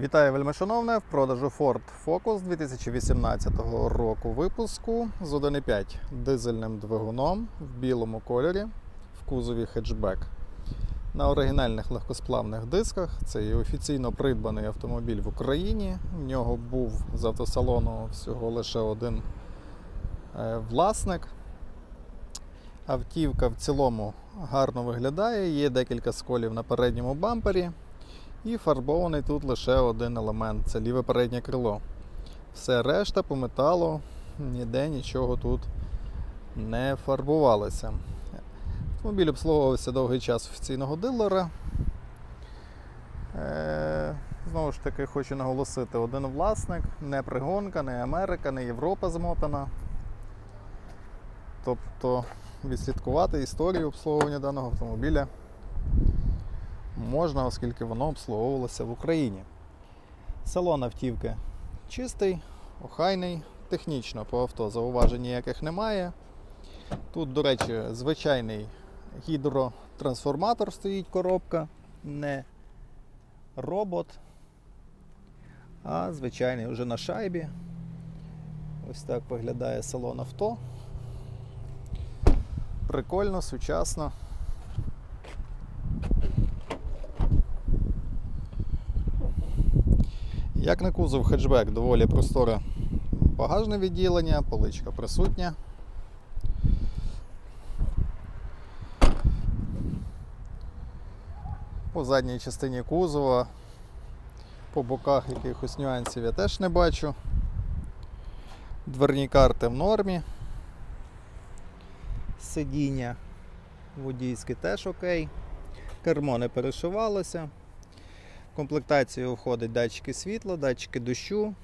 Вітаю вельмишановне в продажу Ford Focus 2018 року випуску з 1.5 дизельним двигуном в білому кольорі в кузові хетчбек. На оригінальних легкосплавних дисках це є офіційно придбаний автомобіль в Україні. В нього був з автосалону всього лише один е, власник. Автівка в цілому гарно виглядає, є декілька сколів на передньому бампері. І фарбований тут лише один елемент це ліве переднє крило. Все решта по металу, ніде нічого тут не фарбувалося. Автомобіль обслуговувався довгий час офіційного дилера. Е, знову ж таки, хочу наголосити: один власник, не пригонка, не Америка, не Європа змотана. Тобто відслідкувати історію обслуговування даного автомобіля можна, оскільки воно обслуговувалося в Україні. Салон автівки чистий, охайний, технічно по авто зауважень ніяких немає. Тут, до речі, звичайний гідротрансформатор стоїть коробка, не робот, а звичайний вже на шайбі. Ось так виглядає салон авто. Прикольно, сучасно. Як на кузов хетчбек, доволі просторе багажне відділення, поличка присутня. По задній частині кузова, по боках якихось нюансів я теж не бачу. Дверні карти в нормі. Сидіння водійське теж окей. Кермо не перешивалося. В комплектацію входить датчики світла, датчики дощу,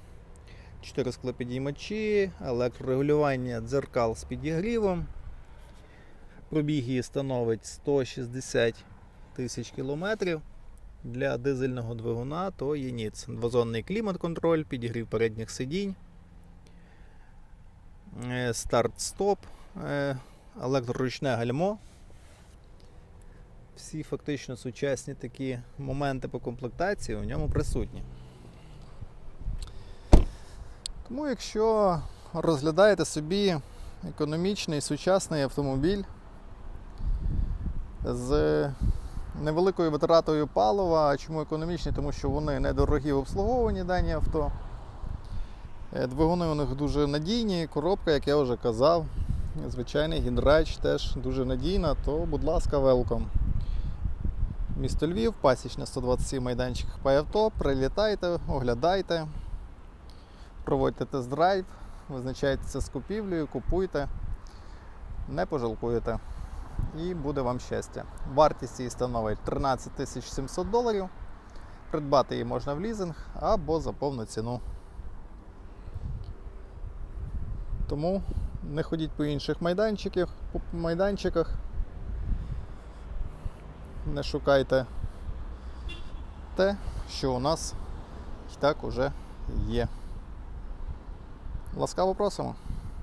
4 склопідіймачі, електрорегулювання дзеркал з підігрівом. Пробіг її становить 160 тисяч кілометрів. Для дизельного двигуна то є ніц. Двозонний клімат-контроль, підігрів передніх сидінь, е, старт-стоп, е, електроручне гальмо всі фактично сучасні такі моменти по комплектації у ньому присутні. Тому, якщо розглядаєте собі економічний сучасний автомобіль з невеликою витратою палива, чому економічний? Тому що вони недорогі в обслуговуванні дані авто. Е, Двигуни у них дуже надійні, коробка, як я вже казав, звичайний гідрач теж дуже надійна, то, будь ласка, велком. Місто Львів, пасічна 127 майданчик авто. Прилітайте, оглядайте, проводьте тест-драйв, визначайтеся з купівлею, купуйте, не пожалкуєте. І буде вам щастя. Вартість її становить 13 700 доларів. Придбати її можна в лізинг або за повну ціну. Тому не ходіть по інших майданчиках, по майданчиках не шукайте те, що у нас і так уже є. Ласкаво просимо.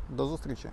До зустрічі!